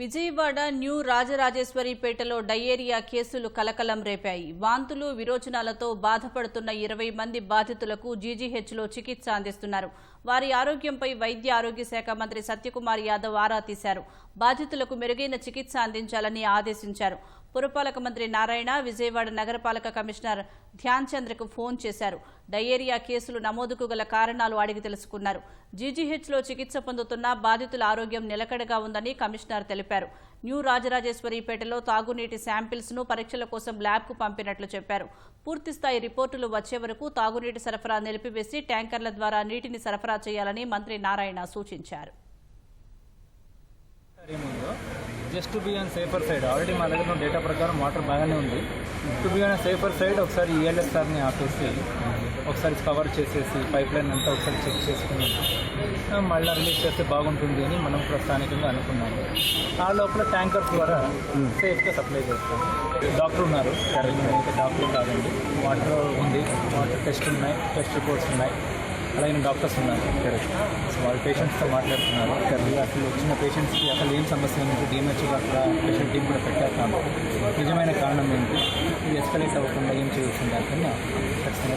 Vijayawada new రాజరాజేశ్వరిపేటలో diarrhoea కేసులు కలకలం రేపాయి. వాంతులు విరోచనాలతో బాధపడుతున్న ఇరవై మంది బాధితులకు జీజీహెచ్లో చికిత్స అందిస్తున్నారు. వారి ఆరోగ్యంపై వైద్య ఆరోగ్య శాఖ మంత్రి సత్యకుమార్ యాదవ్ ఆరా తీశారు. బాధితులకు మెరుగైన చికిత్స అందించాలని ఆదేశించారు. పురపాలక మంత్రి నారాయణ విజయవాడ నగరపాలక కమిషనర్ ధ్యాన్ చంద్రకు ఫోన్ చేశారు. డయేరియా కేసులు నమోదుకు గల కారణాలు అడిగి తెలుసుకున్నారు. జీజీహెచ్లో చికిత్స పొందుతున్న బాధితుల ఆరోగ్యం నిలకడగా ఉందని కమిషనర్ తెలిపారు. న్యూ రాజరాజేశ్వరిపేటలో తాగునీటి శాంపిల్స్ను పరీక్షల కోసం ల్యాబ్కు పంపినట్లు చెప్పారు. పూర్తిస్థాయి రిపోర్టులు వచ్చే వరకు తాగునీటి సరఫరా నిలిపివేసి ట్యాంకర్ల ద్వారా నీటిని సరఫరా చేయాలని మంత్రి నారాయణ సూచించారు. Just to on safer side. Already మా దగ్గర డేటా ప్రకారం వాటర్ బాగానే ఉంది. To be on safer side ఒకసారి E ఈఎల్ఎస్ఆర్ని ఆపేసి ఒకసారి కవర్ చేసేసి పైప్ లైన్ అంతా ఒకసారి చెక్ చేసుకుని మళ్ళీ రిలీజ్ చేస్తే బాగుంటుంది అని మనం ప్రస్థానికంగా అనుకున్నాము ఆ లోపల ట్యాంకర్ ద్వారా సేఫ్గా సప్లై చేస్తాం. డాక్టర్ ఉన్నారు. నేనైతే డాక్టర్ కాదండి. వాటర్ ఉంది. వాటర్ టెస్ట్ ఉన్నాయి. టెస్ట్ రిపోర్ట్స్ ఉన్నాయి. అలాగే డాక్టర్స్ ఉన్నారు వాళ్ళ పేషెంట్స్తో మాట్లాడుతున్నారు. అసలు వచ్చిన పేషెంట్స్కి అసలు ఏం సమస్య ఉంది? డిఎంహెచ్ అక్కడ పేషెంట్ టీం కూడా పెట్టారు కాబట్టి నిజమైన కారణం ఏంటి? ఇది ఎస్కలేట్ అవ్వకుండా ఏం చేయొచ్చు దానికన్నా ఖచ్చితంగా.